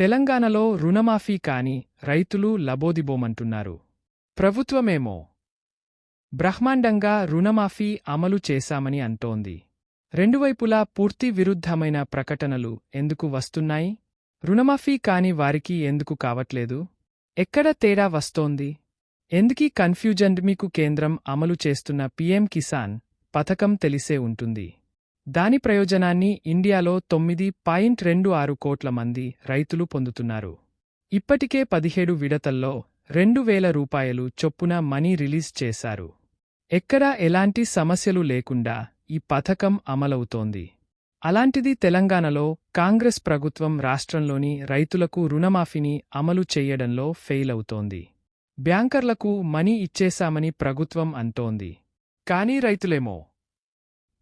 తెలంగాణలో రుణమాఫీ కాని రైతులు లబోదిబోమంటున్నారు. ప్రభుత్వమేమో? బ్రహ్మాండంగా రుణమాఫీ అమలు చేశామని అంటోంది. రెండువైపులా పూర్తి విరుద్ధమైన ప్రకటనలు ఎందుకు వస్తున్నాయి? రుణమాఫీ కాని వారికి ఎందుకు కావట్లేదు? ఎక్కడ తేడా వస్తోంది? ఎందుకీ కన్ఫ్యూజన్ మీకు కేంద్రం అమలు చేస్తున్న పీఎం కిసాన్ పథకం తెలిసే ఉంటుంది. దాని ప్రయోజనాన్ని ఇండియాలో తొమ్మిది పాయింట్ రెండు ఆరు కోట్ల మంది రైతులు పొందుతున్నారు. ఇప్పటికే పదిహేడు విడతల్లో రెండు వేల రూపాయలు చొప్పున మనీ రిలీజ్ చేశారు. ఎక్కడా ఎలాంటి సమస్యలు లేకుండా ఈ పథకం అమలవుతోంది. అలాంటిది తెలంగాణలో కాంగ్రెస్ ప్రభుత్వం రాష్ట్రంలోని రైతులకు రుణమాఫీని అమలు చెయ్యడంలో ఫెయిల్ అవుతోంది. బ్యాంకర్లకు మనీ ఇచ్చేశామని ప్రభుత్వం అంటోంది కానీ రైతులేమో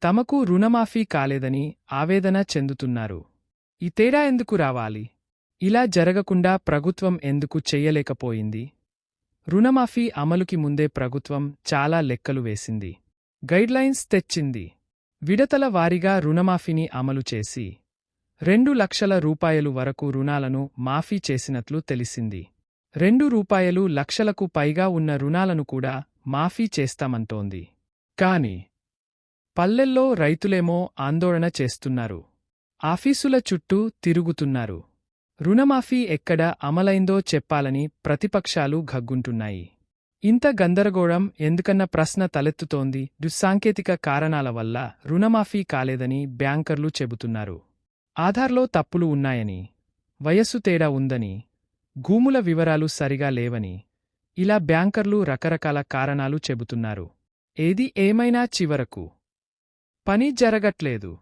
తమకు రుణమాఫీ కాలేదని ఆవేదన చెందుతున్నారు. ఈ తేడా ఎందుకు రావాలి? ఇలా జరగకుండా ప్రభుత్వం ఎందుకు చెయ్యలేకపోయింది రుణమాఫీ అమలుకి ముందే ప్రభుత్వం చాలా లెక్కలు వేసింది. గైడ్లైన్స్ తెచ్చింది. విడతల వారీగా రుణమాఫీని అమలు చేసి రెండు లక్షల రూపాయలు వరకు రుణాలను మాఫీ చేసినట్లు తెలిసింది. రెండు రూపాయలు లక్షలకు పైగా ఉన్న రుణాలను కూడా మాఫీ చేస్తామంటోంది. కాని పల్లెల్లో రైతులేమో ఆందోళన చేస్తున్నారు. ఆఫీసుల చుట్టూ తిరుగుతున్నారు. రుణమాఫీ ఎక్కడ అమలైందో చెప్పాలని ప్రతిపక్షాలు గగ్గుంటున్నాయి ఇంత గందరగోళం ఎందుకన్న ప్రశ్న తలెత్తుతోంది దుస్సాంకేతిక కారణాల వల్ల రుణమాఫీ కాలేదని బ్యాంకర్లు చెబుతున్నారు. ఆధార్లో తప్పులు ఉన్నాయని వయస్సు తేడా ఉందని భూముల వివరాలు సరిగా లేవని ఇలా బ్యాంకర్లు రకరకాల కారణాలు చెబుతున్నారు. ఏది ఏమైనా చివరకు పని జరగట్లేదు.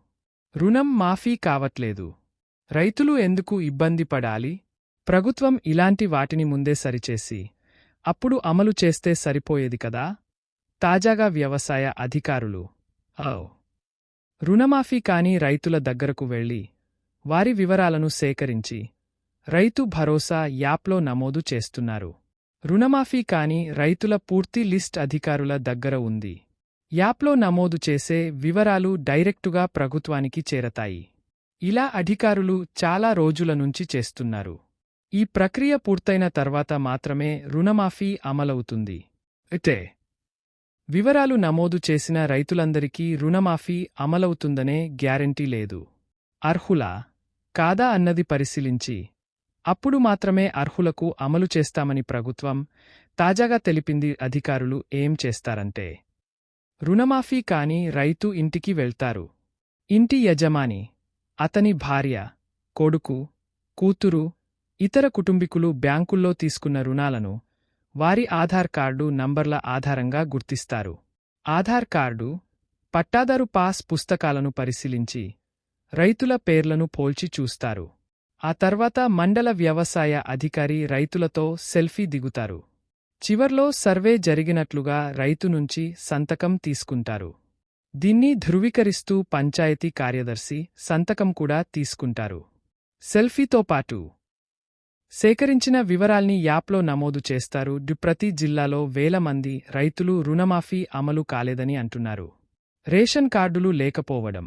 రుణం మాఫీ కావట్లేదు. రైతులు ఎందుకు ఇబ్బంది పడాలి? ప్రభుత్వం ఇలాంటి వాటిని ముందే సరిచేసి అప్పుడు అమలు చేస్తే సరిపోయేది కదా? తాజాగా వ్యవసాయ అధికారులు. ఓ రుణమాఫీ కాని రైతుల దగ్గరకు వెళ్ళి వారి వివరాలను సేకరించి రైతు భరోసా యాప్లో నమోదు చేస్తున్నారు. రుణమాఫీ కాని రైతుల పూర్తి లిస్ట్ అధికారుల దగ్గర ఉంది. యాప్లో నమోదు చేసే వివరాలు డైరెక్టుగా ప్రభుత్వానికి చేరతాయి. ఇలా అధికారులు చాలా రోజుల నుంచి చేస్తున్నారు. ఈ ప్రక్రియ పూర్తయిన తర్వాత మాత్రమే రుణమాఫీ అమలవుతుంది. అయితే వివరాలు నమోదు చేసిన రైతులందరికీ రుణమాఫీ అమలవుతుందనే గ్యారంటీ లేదు. అర్హులా? కాదా అన్నది పరిశీలించి అప్పుడు మాత్రమే అర్హులకు అమలు చేస్తామని ప్రభుత్వం తాజాగా తెలిపింది అధికారులు ఏం చేస్తారంటే రుణమాఫీ కాని రైతు ఇంటికి వెళ్తారు. ఇంటి యజమాని అతని భార్య కొడుకు కూతురు ఇతర కుటుంబీకులు బ్యాంకుల్లో తీసుకున్న రుణాలను వారి ఆధార్ కార్డు నంబర్ల ఆధారంగా గుర్తిస్తారు. ఆధార్ కార్డు పట్టాదారు పాస్ పుస్తకాలను పరిశీలించి రైతుల పేర్లను పోల్చి చూస్తారు. ఆ తర్వాత మండల వ్యవసాయ అధికారి రైతులతో సెల్ఫీ దిగుతారు. చివర్లో సర్వే జరిగినట్లుగా రైతు నుంచి సంతకం తీసుకుంటారు. దీన్ని ధృవీకరిస్తూ పంచాయతీ కార్యదర్శి సంతకం కూడా తీసుకుంటారు. సెల్ఫీతో పాటు సేకరించిన వివరాల్ని యాప్లో నమోదు చేస్తారు. డు ప్రతి జిల్లాలో వేల మంది రైతులు రుణమాఫీ అమలు కాలేదని అంటున్నారు. రేషన్ కార్డులు లేకపోవడం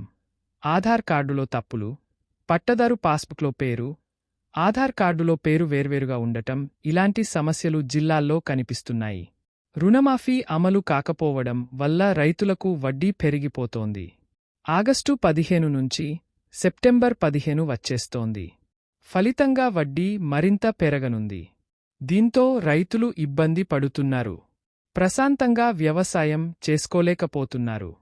ఆధార్ కార్డులో తప్పులు పట్టదారు పాస్బుక్లో పేరు ఆధార్ కార్డులో పేరు వేర్వేరుగా ఉండటం ఇలాంటి సమస్యలు జిల్లాల్లో కనిపిస్తున్నాయి. రుణమాఫీ అమలు కాకపోవడం వల్ల రైతులకు వడ్డీ పెరిగిపోతోంది. ఆగస్టు పదిహేను నుంచి సెప్టెంబర్ పదిహేను వచ్చేస్తోంది. ఫలితంగా వడ్డీ మరింత పెరగనుంది. దీంతో రైతులు ఇబ్బంది పడుతున్నారు. ప్రశాంతంగా వ్యవసాయం చేసుకోలేకపోతున్నారు.